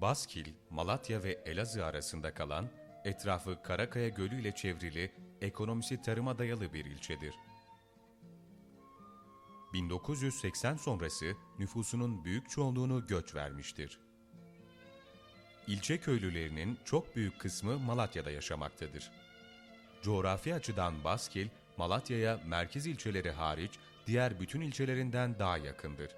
Baskil, Malatya ve Elazığ arasında kalan, etrafı Karakaya Gölü ile çevrili, ekonomisi tarıma dayalı bir ilçedir. 1980 sonrası nüfusunun büyük çoğunluğunu göç vermiştir. İlçe köylülerinin çok büyük kısmı Malatya'da yaşamaktadır. Coğrafi açıdan Baskil, Malatya'ya merkez ilçeleri hariç diğer bütün ilçelerinden daha yakındır.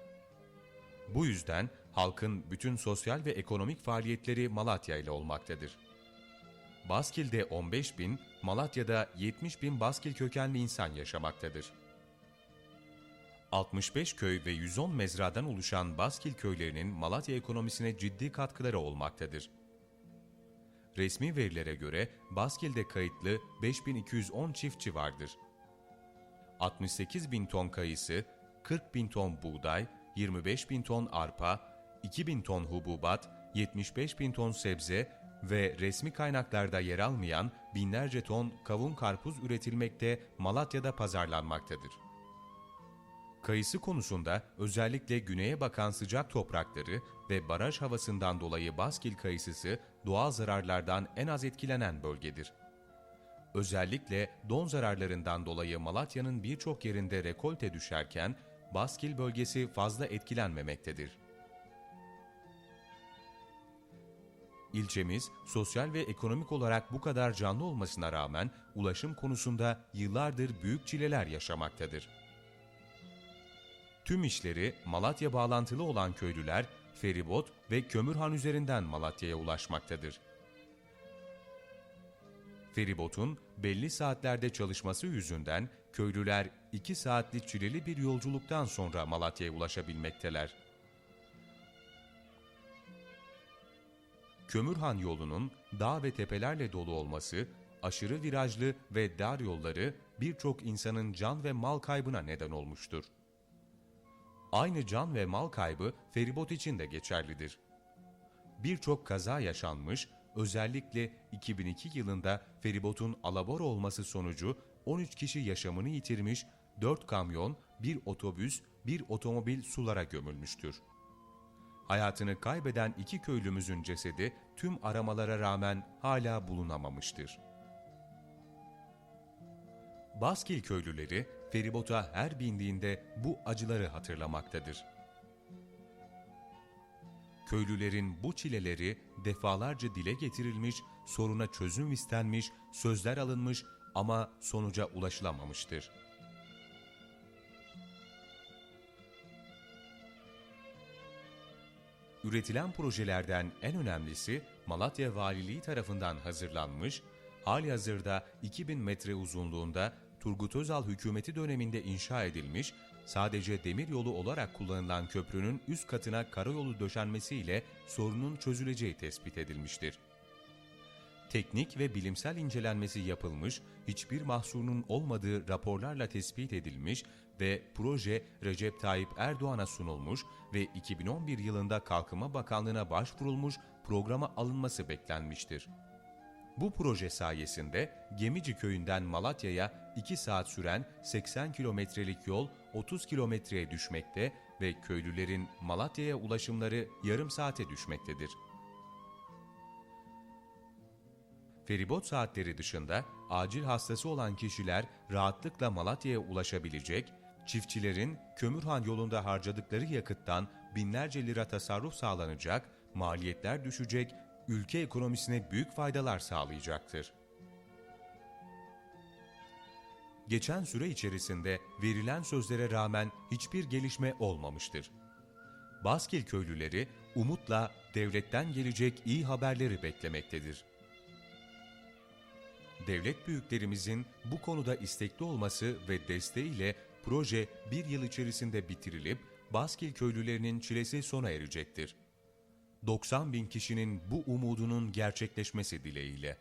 Bu yüzden halkın bütün sosyal ve ekonomik faaliyetleri Malatya ile olmaktadır. Baskil'de 15 bin, Malatya'da 70 bin Baskil kökenli insan yaşamaktadır. 65 köy ve 110 mezradan oluşan Baskil köylerinin Malatya ekonomisine ciddi katkıları olmaktadır. Resmi verilere göre Baskil'de kayıtlı 5210 çiftçi vardır. 68 bin ton kayısı, 40 bin ton buğday, 25 bin ton arpa, 2 bin ton hububat, 75 bin ton sebze ve resmi kaynaklarda yer almayan binlerce ton kavun karpuz üretilmekte Malatya'da pazarlanmaktadır. Kayısı konusunda özellikle güneye bakan sıcak toprakları ve baraj havasından dolayı Baskil kayısısı doğal zararlardan en az etkilenen bölgedir. Özellikle don zararlarından dolayı Malatya'nın birçok yerinde rekolte düşerken Baskil bölgesi fazla etkilenmemektedir. İlçemiz sosyal ve ekonomik olarak bu kadar canlı olmasına rağmen ulaşım konusunda yıllardır büyük çileler yaşamaktadır. Tüm işleri Malatya bağlantılı olan köylüler feribot ve kömürhan üzerinden Malatya'ya ulaşmaktadır. Feribotun belli saatlerde çalışması yüzünden köylüler 2 saatlik çileli bir yolculuktan sonra Malatya'ya ulaşabilmekteler. Kömürhan yolunun dağ ve tepelerle dolu olması, aşırı virajlı ve dar yolları birçok insanın can ve mal kaybına neden olmuştur. Aynı can ve mal kaybı feribot için de geçerlidir. Birçok kaza yaşanmış, özellikle 2002 yılında feribotun alabor olması sonucu 13 kişi yaşamını yitirmiş, 4 kamyon, 1 otobüs, 1 otomobil sulara gömülmüştür. Hayatını kaybeden iki köylümüzün cesedi tüm aramalara rağmen hala bulunamamıştır. Baskil köylüleri feribota her bindiğinde bu acıları hatırlamaktadır. Köylülerin bu çileleri defalarca dile getirilmiş, soruna çözüm istenmiş, sözler alınmış ama sonuca ulaşılamamıştır. Üretilen projelerden en önemlisi Malatya Valiliği tarafından hazırlanmış, hali hazırda 2000 metre uzunluğunda Turgut Özal hükümeti döneminde inşa edilmiş, sadece demir yolu olarak kullanılan köprünün üst katına karayolu döşenmesiyle sorunun çözüleceği tespit edilmiştir. Teknik ve bilimsel incelenmesi yapılmış, hiçbir mahsurunun olmadığı raporlarla tespit edilmiş ve proje Recep Tayyip Erdoğan'a sunulmuş ve 2011 yılında Kalkınma Bakanlığı'na başvurulmuş, programa alınması beklenmiştir. Bu proje sayesinde Gemici köyünden Malatya'ya 2 saat süren 80 kilometrelik yol 30 kilometreye düşmekte ve köylülerin Malatya'ya ulaşımları yarım saate düşmektedir. Feribot saatleri dışında acil hastası olan kişiler rahatlıkla Malatya'ya ulaşabilecek, çiftçilerin Kömürhan yolunda harcadıkları yakıttan binlerce lira tasarruf sağlanacak, maliyetler düşecek ülke ekonomisine büyük faydalar sağlayacaktır. Geçen süre içerisinde verilen sözlere rağmen hiçbir gelişme olmamıştır. Baskil köylüleri umutla devletten gelecek iyi haberleri beklemektedir. Devlet büyüklerimizin bu konuda istekli olması ve desteğiyle proje bir yıl içerisinde bitirilip Baskil köylülerinin çilesi sona erecektir. 90 bin kişinin bu umudunun gerçekleşmesi dileğiyle.